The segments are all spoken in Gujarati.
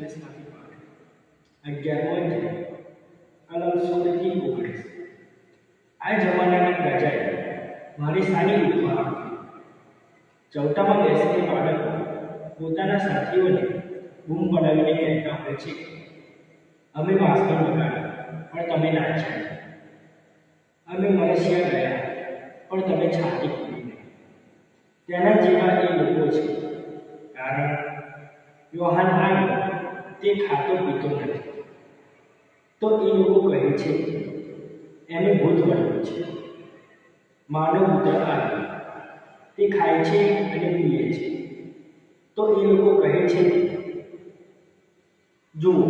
less and gamoid and also the key movements. આ જમાનાની પ્રજાએ મારી સાની ઉપમા આપી ચૌટામાં બેસીને બાળકો પોતાના સાથીઓને બૂમ પડાવીને કહેતા હોય છે અમે માસ્ટર બગાડ્યા, પણ તમે ના નાચ્યા અમે મલેશિયા ગયા, પણ તમે છાતી તેના જેવા એ લોકો છે. કારણ યોહાન આવ્યો તે ખાતો પીતો નથી. તો એ લોકો કહે છે, એને ભૂત બન્યું છે. માનવ પુત્ર આવ્યો તે ખાય છે અને પીએ છે. તો એ લોકો કહે છે, જુઓ,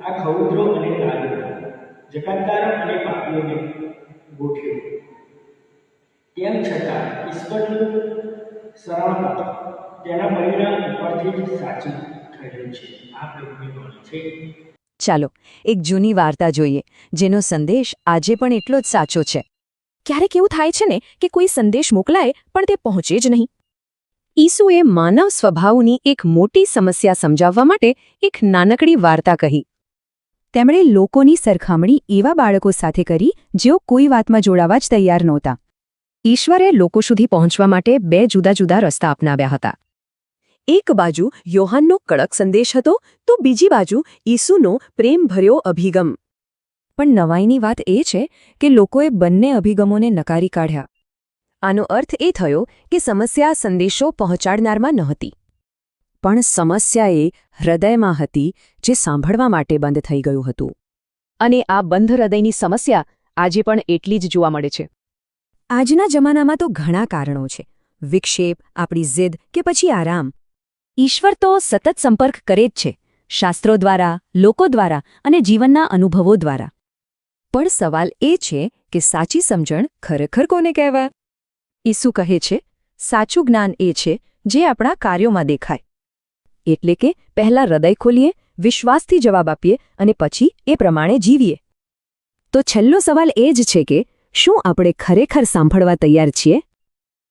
આ ખૌદરો અને તાલીઓ જકાતદારો અને પાપીઓને ગોઠ્યો તેમ છતાં ઈશ્વરનું શરણ તેના પરિણામ ઉપરથી સાચું થયેલું છે. આ પ્રભુની છે. ચાલો, એક જૂની વાર્તા જોઈએ, જેનો સંદેશ આજે પણ એટલો જ સાચો છે. ક્યારેક એવું થાય છે ને કે કોઈ સંદેશ મોકલાય, પણ તે પહોંચે જ નહીં. ઈસુએ માનવ સ્વભાવની એક મોટી સમસ્યા સમજાવવા માટે એક નાનકડી વાર્તા કહી. તેમણે લોકોની સરખામણી એવા બાળકો સાથે કરી, જેઓ કોઈ વાતમાં જોડાવા જ તૈયાર નહોતા. ઈશ્વરે લોકો સુધી પહોંચવા માટે બે જુદા જુદા રસ્તા અપનાવ્યા હતા. એક બાજુ યોહાનનો કડક સંદેશ હતો, તો બીજી બાજુ ઈસુનો પ્રેમભર્યો અભિગમ. પણ નવાઈની વાત એ છે કે લોકોએ બંને અભિગમોને નકારી કાઢ્યા. આનો અર્થ એ થયો કે સમસ્યા સંદેશો પહોંચાડનારમાં નહોતી પણ સમસ્યા એ હૃદયમાં હતી જે સાંભળવા માટે બંધ થઈ ગયું હતું. અને આ બંધ હૃદયની સમસ્યા આજે પણ એટલી જ જોવા મળે છે. આજના જમાનામાં તો ઘણા કારણો છે. વિક્ષેપ, આપણી જિદ કે પછી આરામ. ઈશ્વર તો સતત સંપર્ક કરે જ છે, શાસ્ત્રો દ્વારા, લોકો દ્વારા અને જીવનના અનુભવો દ્વારા. પણ સવાલ એ છે કે સાચી સમજણ ખરેખર કોને કહેવાય? ઈસુ કહે છે, સાચું જ્ઞાન એ છે જે આપણા કાર્યોમાં દેખાય. એટલે કે પહેલા હૃદય ખોલીએ, વિશ્વાસથી જવાબ આપીએ અને પછી એ પ્રમાણે જીવીએ. તો છેલ્લો સવાલ એ જ છે કે શું આપણે ખરેખર સાંભળવા તૈયાર છીએ?